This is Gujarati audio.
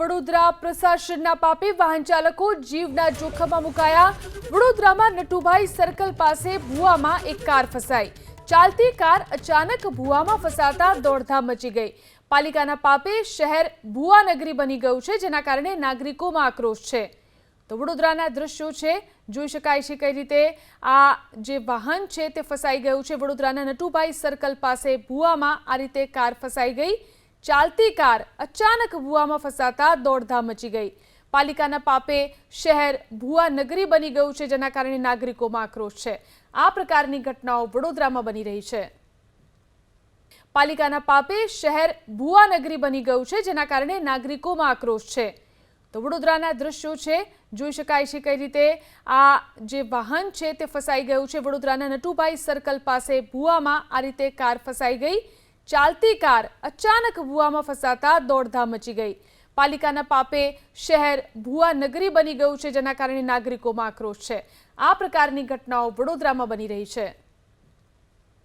વડોદરા પ્રશાસનના પાપે વાહન ચાલકો જીવના જોખમમાં મુકાયા. વડોદરામાં નટુભાઈ સર્કલ પાસે ભુવામાં એક કાર ફસાઈ. ચાલતી કાર અચાનક ભુવામાં ફસાતા દોડધામ મચી ગઈ. પાલિકાના પાપે શહેર ભુવાનગરી બની ગયું છે, જેના કારણે નાગરિકોમાં આક્રોશ છે. તો વડોદરાના દ્રશ્યો છે, જોઈ શકાય છે કઈ રીતે આ જે વાહન છે તે ફસાઈ ગયું છે. વડોદરાના નટુભાઈ સર્કલ પાસે ભુવામાં આ રીતે કાર ફસાઈ ગઈ. ચાલતી કાર અચાનક ભૂવામાં ફસાતા દોડધામ મચી ગઈ. પાલિકાના પાપે શહેર ભુવા નગરી બની ગયું છે, જેના કારણે નાગરિકોમાં આક્રોશ છે. આ પ્રકારની ઘટનાઓ વડોદરામાં બની રહી છે. પાલિકાના પાપે શહેર ભુવા નગરી બની ગયું છે, જેના કારણે નાગરિકોમાં આક્રોશ છે. તો વડોદરાના દ્રશ્યો છે, જોઈ શકાય છે કઈ રીતે આ જે વાહન છે તે ફસાઈ ગયું છે. વડોદરાના નટુભાઈ સર્કલ પાસે ભુવામાં આ રીતે કાર ફસાઈ ગઈ. ચાલતી કાર અચાનક ભુવામાં ફસાતા દોડધામ મચી ગઈ. પાલિકાના પાપે શહેર ભૂવા નગરી બની ગયું છે, જેના કારણે નાગરિકોમાં આક્રોશ છે. આ પ્રકારની ઘટનાઓ વડોદરામાં બની રહી છે.